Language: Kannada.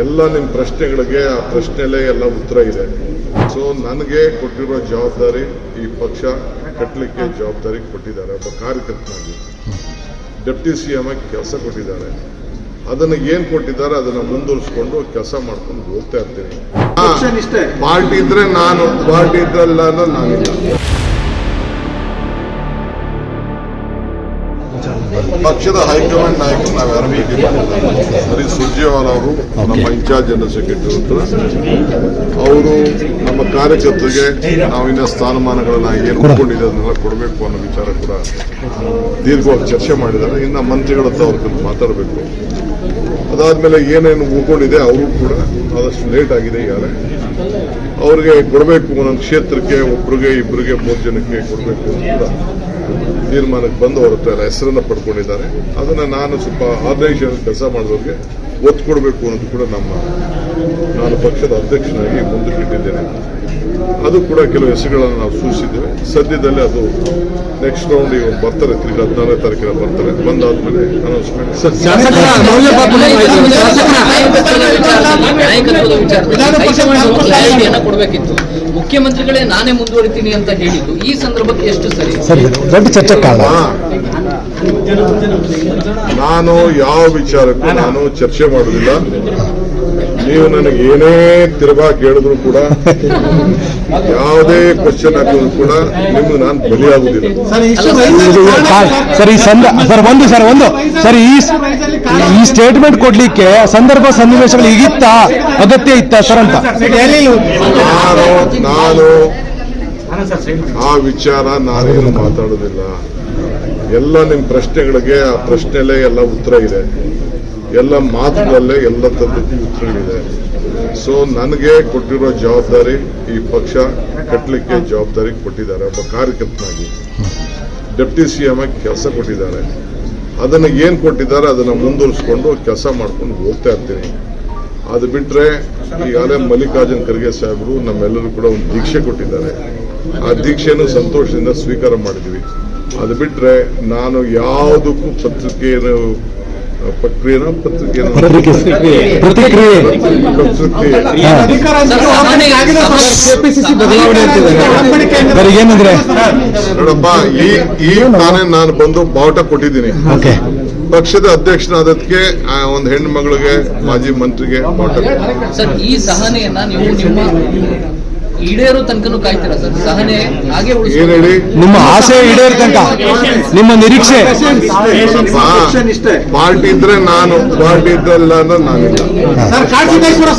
ಎಲ್ಲ ನಿಮ್ಮ ಪ್ರಶ್ನೆಗಳಿಗೆ ಆ ಪ್ರಶ್ನೆಲೇ ಎಲ್ಲ ಉತ್ತರ ಇದೆ. ಸೊ ನನಗೆ ಕೊಟ್ಟಿರೋ ಜವಾಬ್ದಾರಿ ಈ ಪಕ್ಷ ಕಟ್ಟಲಿಕ್ಕೆ ಜವಾಬ್ದಾರಿ ಕೊಟ್ಟಿದ್ದಾರೆ. ಒಬ್ಬ ಕಾರ್ಯಕರ್ತನಾಗಿ. ಡೆಪ್ಟಿ ಸಿ ಎಂ ಆಗಿ ಕೆಲಸ ಕೊಟ್ಟಿದ್ದಾರೆ. ಅದನ್ನು ಏನು ಕೊಟ್ಟಿದ್ದಾರೆ ಅದನ್ನು ಮುಂದುವರಿಸ್ಕೊಂಡು ಕೆಲಸ ಮಾಡ್ಕೊಂಡು ಹೋಗ್ತಾ ಇರ್ತೀನಿ. ಪಾರ್ಟಿ ಇದ್ರೆ ನಾನು ಪಾರ್ಟಿ ಇದ್ರಲ್ಲ ನಾನು ನಾನಿಲ್ಲ. ಪಕ್ಷದ ಹೈಕಮಾಂಡ್ ನಾಯಕರು ನಾವು ಯಾರು ಹರಿ ಸುರ್ಜೇವಾಲ ಅವರು ನಮ್ಮ ಇನ್ಚಾರ್ಜ್ ಜನರಲ್ ಸೆಕ್ರೆಟರಿ ಹತ್ರ ಅವರು ನಮ್ಮ ಕಾರ್ಯಕರ್ತರಿಗೆ ನಾವು ಇನ್ನ ಸ್ಥಾನಮಾನಗಳನ್ನ ಏನು ಒಪ್ಕೊಂಡಿದೆ ಅದನ್ನೆಲ್ಲ ಕೊಡಬೇಕು ಅನ್ನೋ ವಿಚಾರ ಕೂಡ ದೀರ್ಘವಾಗಿ ಚರ್ಚೆ ಮಾಡಿದ್ದಾರೆ. ಇನ್ನು ಮಂತ್ರಿಗಳ ಹತ್ರ ಅವ್ರ ಮಾತಾಡಬೇಕು. ಅದಾದ್ಮೇಲೆ ಏನೇನು ಉಳ್ಕೊಂಡಿದೆ ಅವರು ಕೂಡ ಆದಷ್ಟು ಲೇಟ್ ಆಗಿದೆ ಈಗಾಗಲೇ ಅವ್ರಿಗೆ ಕೊಡಬೇಕು ಒಂದೊಂದು ಕ್ಷೇತ್ರಕ್ಕೆ ಒಬ್ರಿಗೆ ಇಬ್ಬರಿಗೆ ಮೂರು ಜನಕ್ಕೆ ಕೊಡಬೇಕು ಅಂತ ಕೂಡ ತೀರ್ಮಾನಕ್ಕೆ ಬಂದು ಅವ್ರ ಹತ್ರ ಹೆಸರನ್ನ ಪಡ್ಕೊಂಡಿದ್ದಾರೆ. ಅದನ್ನ ನಾನು ಸ್ವಲ್ಪ ಆರ್ಗನೈಸೇಷನ್ ಕೆಲಸ ಮಾಡಿದವ್ರಿಗೆ ಒತ್ತು ಕೊಡಬೇಕು ಅನ್ನೋದು ಕೂಡ ನಮ್ಮ ನಾನು ಪಕ್ಷದ ಅಧ್ಯಕ್ಷನಾಗಿ ಮುಂದಕ್ಕಿಟ್ಟಿದ್ದೇನೆ ಅದು ಕೂಡ ಕೆಲವು ಹೆಸರುಗಳನ್ನು ನಾವು ಸೂಚಿಸಿದ್ದೇವೆ. ಸದ್ಯದಲ್ಲೇ ಅದು ನೆಕ್ಸ್ಟ್ ರೌಂಡ್ ಇವಾಗ ಬರ್ತಾರೆ ತಿರ್ಗಿ ಹದಿನಾರನೇ ತಾರೀಕಿನ ಬರ್ತಾರೆ. ಬಂದಾದ್ಮೇಲೆ ಅನೌನ್ಸ್ಮೆಂಟ್ ನಾಯಕತ್ವದ ವಿಚಾರ ಕೊಡಬೇಕಿತ್ತು. ಮುಖ್ಯಮಂತ್ರಿಗಳೇ ನಾನೇ ಮುಂದುವರಿತೀನಿ ಅಂತ ಹೇಳಿದ್ದು ಈ ಸಂದರ್ಭಕ್ಕೆ ಎಷ್ಟು ಸರಿ? ಸರಿ ದೊಡ್ಡ ಚರ್ಚೆ ಕಾರಣ ನಾನು ಯಾವ ವಿಚಾರಕ್ಕೂ ನಾನು ಚರ್ಚೆ ಮಾಡುವುದಿಲ್ಲ. ನೀವು ನನಗೆ ಏನೇ ತಿರುಗಾ ಕೇಳಿದ್ರು ಕೂಡ ಯಾವುದೇ ಕ್ವಶನ್ ಹಾಕಿದ್ರು ಕೂಡ ನಿಮ್ಗೆ ನಾನು ಬಲಿಯಾಗುವುದಿಲ್ಲ ಸರಿ ಸರ್ ಈ ಸಂದ ಸರ್ ಒಂದು ಸರ್ ಒಂದು ಸರ್ ಈ ಈ ಸ್ಟೇಟ್ಮೆಂಟ್ ಕೊಡ್ಲಿಕ್ಕೆ ಸಂದರ್ಭ ಸನ್ನಿವೇಶಗಳು ಈಗಿತ್ತ? ಅಗತ್ಯ ಇತ್ತ ಸರ್ ಅಂತ? ನಾನು ನಾನು ಆ ವಿಚಾರ ನಾನೇನು ಮಾತಾಡೋದಿಲ್ಲ. ಎಲ್ಲ ನಿಮ್ಮ ಪ್ರಶ್ನೆಗಳಿಗೆ ಆ ಪ್ರಶ್ನೆಲೇ ಎಲ್ಲ ಉತ್ತರ ಇದೆ. ಎಲ್ಲ ಮಾತುಗಳಲ್ಲೇ ಎಲ್ಲ ತರದಕ್ಕೂ ಉತ್ತರಗಳಿದೆ ಸೊ ನನಗೆ ಕೊಟ್ಟಿರೋ ಜವಾಬ್ದಾರಿ ಈ ಪಕ್ಷ ಕಟ್ಟಲಿಕ್ಕೆ ಜವಾಬ್ದಾರಿ ಕೊಟ್ಟಿದ್ದಾರೆ. ಒಬ್ಬ ಕಾರ್ಯಕರ್ತನಾಗಿ. ಡೆಪ್ಟಿ ಸಿ ಎಂ ಆಗಿ ಕೆಲಸ ಕೊಟ್ಟಿದ್ದಾರೆ. ಅದನ್ನು ಏನು ಕೊಟ್ಟಿದ್ದಾರೆ ಅದನ್ನು ಮುಂದುವರಿಸ್ಕೊಂಡು ಕೆಲಸ ಮಾಡ್ಕೊಂಡು ಹೋಗ್ತಾ ಇರ್ತೀನಿ. ಅದು ಬಿಟ್ಟರೆ ಈಗಾಗಲೇ ಮಲ್ಲಿಕಾರ್ಜುನ್ ಖರ್ಗೆ ಸಾಹೇಬರು ನಮ್ಮೆಲ್ಲರೂ ಕೂಡ ಒಂದು ದೀಕ್ಷೆ ಕೊಟ್ಟಿದ್ದಾರೆ. ಆ ದೀಕ್ಷೆಯನ್ನು ಸಂತೋಷದಿಂದ ಸ್ವೀಕಾರ ಮಾಡಿದ್ವಿ. ಅದು ಬಿಟ್ಟರೆ ನಾನು ಯಾವುದಕ್ಕೂ ಪತ್ರಿಕೆಯನ್ನು ಪ್ರಕ್ರಿಯೆನ ಪತ್ರಿಕೆಯನ್ನು ಪ್ರತಿಕ್ರಿಯೆ. ಏನಂದ್ರೆ? ನೋಡಪ್ಪ ಈ ಈ ನಾನೇ ನಾನು ಬಂದು ಬಾವುಟ ಕೊಟ್ಟಿದ್ದೀನಿ. ಓಕೆ. ಪಕ್ಷದ ಅಧ್ಯಕ್ಷನಾದಕ್ಕೆ ಆ ಒಂದು ಹೆಣ್ಣು ಮಗಳಿಗೆ ಮಾಜಿ ಮಂತ್ರಿಗೆ ಬಾವುಟ ಈ ಸಹನೆಯನ್ನ ನೀವು ನಿಮ್ಮ ಈಡೇರೋ ತನಕನೂ ಕಾಯ್ತೀರಾ ಸರ್ ಸಹನೆ ಹಾಗೆ ಏನ್ ಹೇಳಿ? ನಿಮ್ಮ ಆಸೆ ಈಡೇರ ತನಕ. ನಿಮ್ಮ ನಿರೀಕ್ಷೆ. ಪಾರ್ಟಿ ಇದ್ರೆ ನಾನು ಪಾರ್ಟಿ ಇದ್ದಲ್ಲ ಅಂದ್ರೆ ನಾನಿಲ್ಲ. ಕಾಡಸಿದ್ದೇಶ್ವರ